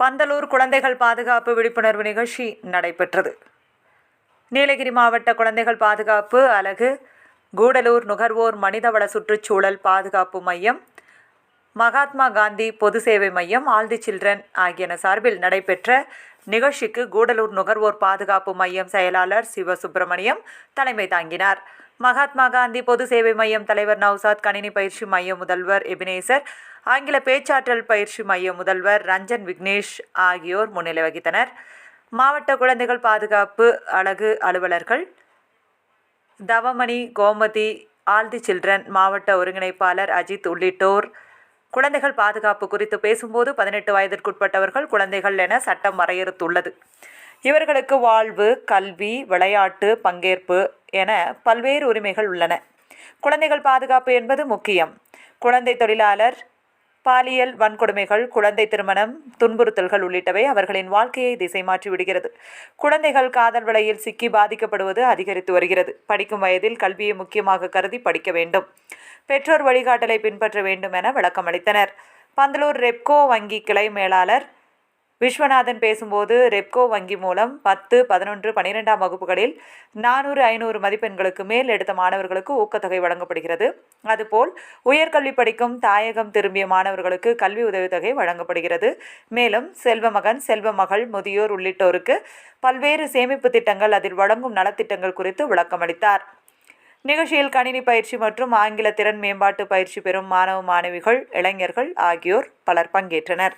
பந்தலூர் குழந்தைகள் பாதுகாப்பு விழிப்புணர்வு நிகழ்ச்சி நடைபெற்றது. நீலகிரி மாவட்ட குழந்தைகள் பாதுகாப்பு அலகு கூடலூர் நுகர்வோர் மனிதவள சுற்றுச்சூழல் பாதுகாப்பு மையம் மகாத்மா காந்தி பொது சேவை மையம் ஆல் தி சில்ட்ரன் ஆகியன சார்பில் நடைபெற்ற நிகழ்ச்சிக்கு கூடலூர் நுகர்வோர் பாதுகாப்பு மையம் செயலாளர் சிவசுப்பிரமணியம் தலைமை தாங்கினார். மகாத்மா காந்தி பொது சேவை மையம் தலைவர் நவ்சாத் கணினி பயிற்சி மைய முதல்வர் எபினேசர் ஆங்கில பேச்சாற்றல் பயிற்சி மைய முதல்வர் ரஞ்சன் விக்னேஷ் ஆகியோர் முன்னிலை வகித்தனர். மாவட்ட குழந்தைகள் பாதுகாப்பு அழகு அலுவலர்கள் Thavamani Gomathi all the children மாவட்ட ஒருங்கிணைப்பாளர் அஜித் உள்ளிட்டோர் குழந்தைகள் பாதுகாப்பு குறித்து பேசும்போது பதினெட்டு வயதிற்குட்பட்டவர்கள் குழந்தைகள் என சட்டம் வரையறுத்துள்ளது. இவர்களுக்கு வாழ்வு கல்வி விளையாட்டு பங்கேற்பு என பல்வேறு உரிமைகள் உள்ளன. குழந்தைகள் பாதுகாப்பு என்பது முக்கியம். குழந்தை தொழிலாளர் பாலியல் வன்கொடுமைகள் குழந்தை திருமணம் துன்புறுத்தல்கள் உள்ளிட்டவை அவர்களின் வாழ்க்கையை திசை மாற்றி விடுகிறது. குழந்தைகள் காதல் விலையில் சிக்கி பாதிக்கப்படுவது அதிகரித்து வருகிறது. படிக்கும் வயதில் கல்வியை முக்கியமாக கருதி படிக்க வேண்டும். பெற்றோர் வழிகாட்டலை பின்பற்ற வேண்டும் என விளக்கமளித்தனர். பந்தலூர் ரெப்கோ வங்கி கிளை மேலாளர் விஸ்வநாதன் பேசும்போது ரெப்கோ வங்கி மூலம் பத்து பதினொன்று பனிரெண்டாம் வகுப்புகளில் நானூறு ஐநூறு மதிப்பெண்களுக்கு மேல் எடுத்த மாணவர்களுக்கு ஊக்கத்தொகை வழங்கப்படுகிறது. அதுபோல் உயர்கல்வி படிக்கும் தாயகம் திரும்பிய மாணவர்களுக்கு கல்வி உதவித்தொகை வழங்கப்படுகிறது. மேலும் செல்வமகன் செல்வமகள் முதியோர் உள்ளிட்டோருக்கு பல்வேறு சேமிப்பு திட்டங்கள் அதில் வழங்கும் நலத்திட்டங்கள் குறித்து விளக்கமளித்தார். நிகழ்ச்சியில் கணினி பயிற்சி மற்றும் ஆங்கில திறன் மேம்பாட்டு பயிற்சி பெறும் மாணவ மாணவிகள் இளைஞர்கள் ஆகியோர் பலர் பங்கேற்றனர்.